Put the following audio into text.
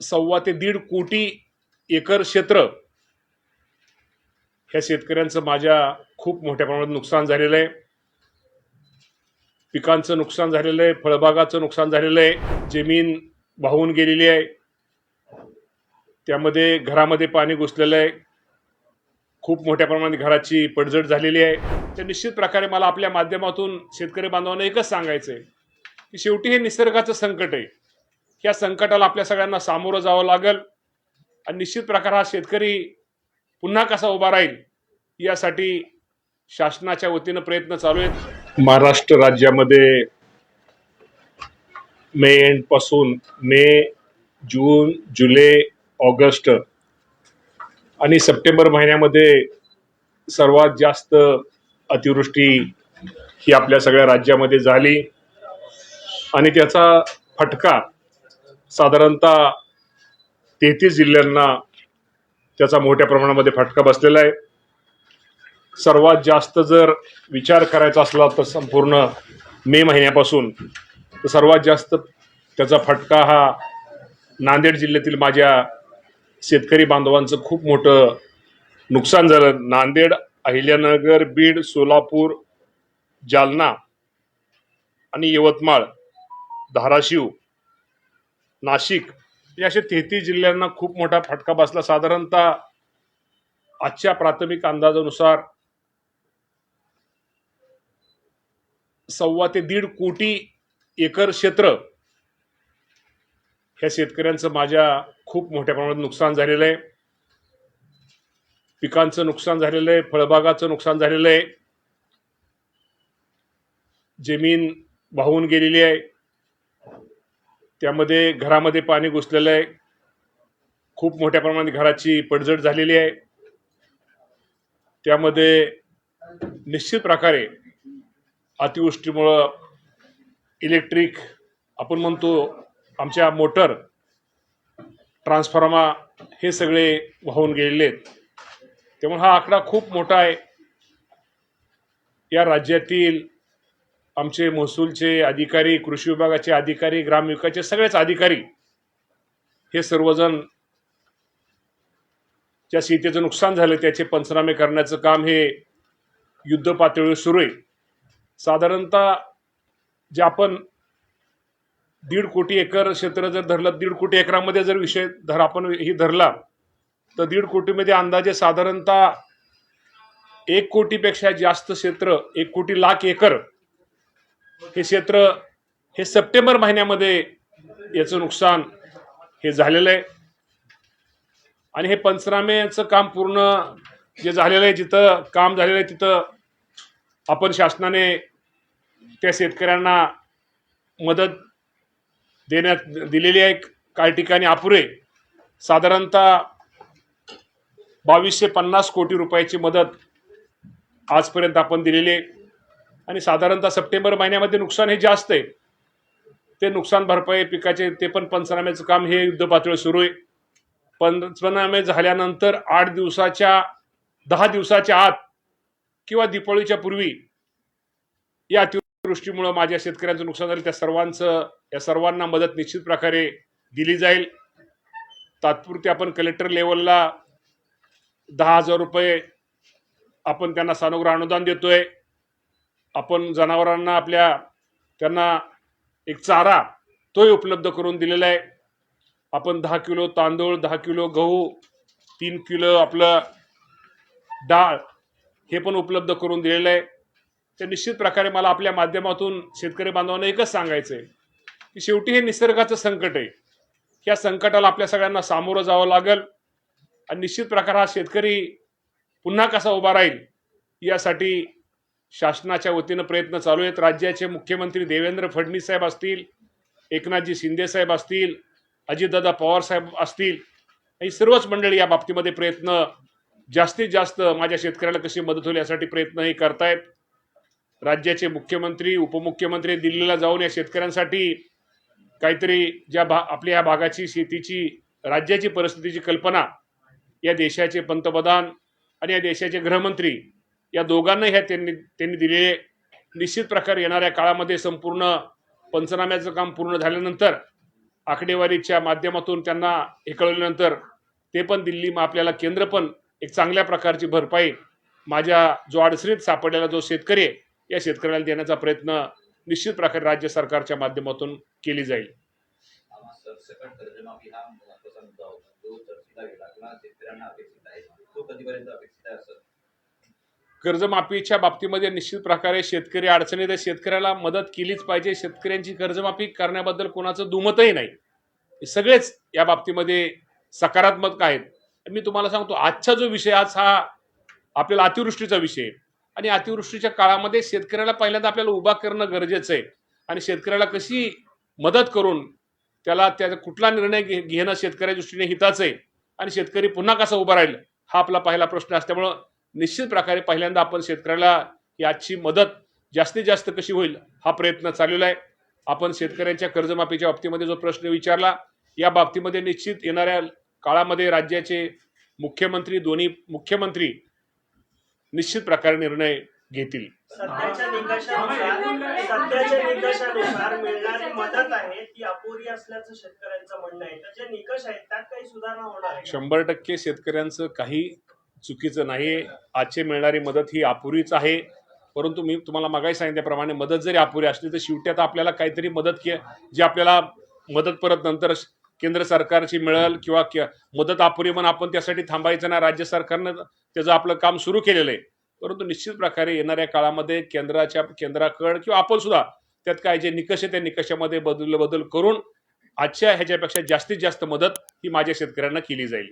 सव्वा ते दीड कोटी एकर क्षेत्र ह्या शेतकऱ्यांचं माझ्या खूप मोठ्या प्रमाणात नुकसान झालेलं आहे. पिकांचं नुकसान झालेलं आहे फळबागाचं नुकसान झालेलं आहे जमीन वाहून गेलेली आहे. त्यामध्ये घरामध्ये पाणी घुसलेलं आहे. खूप मोठ्या प्रमाणात घराची पडझड झालेली आहे. तर निश्चित प्रकारे मला आपल्या माध्यमातून शेतकरी बांधवांना एकच सांगायचं आहे की शेवटी हे निसर्गाचं संकट आहे. या संकटाला आपल्या सगळ्यांना सामोरं जावं लागेल. आणि निश्चित प्रकार हा शेतकरी पुन्हा कसा उभा राहील यासाठी शासनाच्या वतीनं प्रयत्न चालू आहेत. महाराष्ट्र राज्यामध्ये मे एंडपासून मे जून जुलै ऑगस्ट आणि सप्टेंबर महिन्यामध्ये सर्वात जास्त अतिवृष्टी ही आपल्या सगळ्या राज्यामध्ये झाली. आणि त्याचा फटका साधारणतः तेहतीस जिल्ह्यांना त्याचा मोठ्या प्रमाणामध्ये फटका बसलेला आहे. सर्वात जास्त जर विचार करायचा असला तर संपूर्ण मे महिन्यापासून तर सर्वात जास्त त्याचा फटका हा नांदेड जिल्ह्यातील माझ्या शेतकरी बांधवांचं खूप मोठं नुकसान झालं. नांदेड अहिल्यानगर बीड सोलापूर जालना आणि यवतमाळ धाराशिव नाशिक या अशा तेहतीस जिल्ह्यांना खूप मोठा फटका बसला. साधारणतः आजच्या प्राथमिक अंदाजानुसार सव्वा ते दीड कोटी एकर क्षेत्र ह्या शेतकऱ्यांचं माझ्या खूप मोठ्या प्रमाणात नुकसान झालेलं आहे. पिकांचं नुकसान झालेलं आहे फळबागाचं नुकसान झालेलं आहे. जमीन वाहून गेलेली आहे. त्यामध्ये घरामध्ये पाणी घुसलेलं आहे. खूप मोठ्या प्रमाणात घराची पडझड झालेली आहे. त्यामध्ये निश्चित प्रकारे अतिवृष्टीमुळं इलेक्ट्रिक आपण म्हणतो आमच्या मोटर ट्रान्सफॉर्मा हे सगळे वाहून गेलेले आहेत. त्यामुळे हा आकडा खूप मोठा आहे. या राज्यातील आमचे महसूलचे अधिकारी कृषी विभागाचे अधिकारी ग्रामविकासचे सगळेच अधिकारी हे सर्वजण ज्या शेतीचं नुकसान झालं त्याचे पंचनामे करण्याचं काम हे युद्ध पातळीवर सुरू आहे. साधारणतः जे आपण दीड कोटी एकर क्षेत्र जर धरलं दीड कोटी एकरामध्ये जर विषय धर आपण ही धरला तर दीड कोटीमध्ये अंदाजे साधारणतः एक कोटीपेक्षा जास्त क्षेत्र एक कोटी लाख एकर हे क्षेत्र हे सप्टेंबर महिन्यामध्ये याचं नुकसान हे झालेलं आहे. आणि हे पंचनाम्याचं काम पूर्ण जे झालेलं आहे जिथं काम झालेलं आहे तिथं आपण शासनाने त्या शेतकऱ्यांना मदत देण्यात दिलेली आहे. काही ठिकाणी अपुरे. साधारणतः बावीसशे पन्नास कोटी रुपयाची मदत आजपर्यंत आपण दिलेली आहे. आणि साधारणतः सप्टेंबर महिन्यामध्ये नुकसान हे जास्त आहे. ते नुकसान भरपाई पिकाचे ते पण पंचनाम्याचं काम हे युद्ध पातळीवर सुरू आहे. पंचनामे झाल्यानंतर आठ दिवसाच्या दहा दिवसाच्या आत किंवा दिपावळीच्या पूर्वी या अतिवृष्टीमुळं माझ्या शेतकऱ्यांचं नुकसान झालं. त्या सर्वांचं या सर्वांना मदत निश्चित प्रकारे दिली जाईल. तात्पुरती आपण कलेक्टर लेवलला दहा हजार रुपये आपण त्यांना सानुग्रह अनुदान देतोय. आपण जनावरांना आपल्या त्यांना एक चारा तोही उपलब्ध करून दिलेला आहे. आपण दहा किलो तांदूळ दहा किलो गहू तीन किलो आपलं डाळ हे पण उपलब्ध करून दिलेलं आहे. तर निश्चित प्रकारे मला आपल्या माध्यमातून शेतकरी बांधवांना एकच सांगायचं आहे की शेवटी हे निसर्गाचं संकट आहे. या संकटाला आपल्या सगळ्यांना सामोरं जावं लागेल आणि निश्चित प्रकार हा शेतकरी पुन्हा कसा उभा राहील यासाठी शासनाच्या वतीनं प्रयत्न चालू आहेत. राज्याचे मुख्यमंत्री देवेंद्र फडणवीस साहेब असतील एकनाथजी शिंदे साहेब असतील अजितदादा पवार साहेब असतील ही सर्वच मंडळी या बाबतीमध्ये प्रयत्न जास्तीत जास्त माझ्या शेतकऱ्याला कशी मदत होईल यासाठी प्रयत्न हे करतायत. राज्याचे मुख्यमंत्री उपमुख्यमंत्री दिल्लीला जाऊन या शेतकऱ्यांसाठी काहीतरी ज्या भा आपल्या या भागाची शेतीची राज्याची परिस्थितीची कल्पना या देशाचे पंतप्रधान आणि या देशाचे गृहमंत्री या दोघांना ह्या त्यांनी त्यांनी दिलेले निश्चित प्रकारे येणाऱ्या काळामध्ये संपूर्ण पंचनाम्याचं काम पूर्ण झाल्यानंतर आकडेवारीच्या माध्यमातून त्यांना हे कळवल्यानंतर ते पण दिल्ली मग आपल्याला केंद्र पण एक चांगल्या प्रकारची भरपाई माझ्या जो अडचणीत सापडलेला जो शेतकरी आहे या शेतकऱ्याला देण्याचा प्रयत्न निश्चित प्रकारे राज्य सरकारच्या माध्यमातून केली जाईल. शेतकऱ्यांना अपेक्षित आहे? तो कधीपर्यंत अपेक्षित आहे असं? कर्जमाफीच्या बाबतीमध्ये निश्चित प्रकारे शेतकरी अडचणीत आहे. शेतकऱ्याला मदत केलीच पाहिजे. शेतकऱ्यांची कर्जमाफी करण्याबद्दल कोणाचं दुमतही नाही. सगळेच या बाबतीमध्ये सकारात्मक आहेत. मी तुम्हाला सांगतो आजचा जो विषय आज हा आपल्याला अतिवृष्टीचा विषय आणि अतिवृष्टीच्या काळामध्ये शेतकऱ्याला पहिल्यांदा आपल्याला उभा करणं गरजेचं आहे. आणि शेतकऱ्याला कशी मदत करून त्याला त्याचा कुठला निर्णय घे घेणं शेतकऱ्या दृष्टीने हिताचं आहे. आणि शेतकरी पुन्हा कसा उभा राहील हा आपला पहिला प्रश्न असल्यामुळं निश्चित प्रकारे पहिल्यांदा आपण शेतकऱ्याला याची मदत जास्तीत जास्त कशी होईल हा प्रयत्न चाललेला आहे. आपण शेतकऱ्यांच्या कर्जमाफीच्या बाबतीमध्ये जो प्रश्न विचारला या बाबतीमध्ये निश्चित येणाऱ्या काळामध्ये राज्याचे मुख्यमंत्री दोन्ही मुख्यमंत्री निश्चित प्रकारे निर्णय घेतील? शंभर टक्के शेतकऱ्यांचं काही चुकीचं नाही. आजची मिळणारी मदत ही अपुरीच आहे. परंतु मी तुम्हाला मागाही सांगितल्याप्रमाणे मदत जरी अपुरी असली तर शेवटी आता आपल्याला काहीतरी मदत के जी आपल्याला मदत परत नंतर केंद्र सरकारची मिळेल किंवा मदत अपुरी म्हणून आपण त्यासाठी थांबायचं नाही. राज्य सरकारनं त्याचं आपलं काम सुरू केलेलं आहे. परंतु निश्चित प्रकारे येणाऱ्या काळामध्ये केंद्राच्या केंद्राकड किंवा आपण सुद्धा त्यात काय जे निकष आहे त्या निकषामध्ये बदल बदल करून आजच्या ह्याच्यापेक्षा जास्तीत जास्त मदत ही माझ्या शेतकऱ्यांना केली जाईल.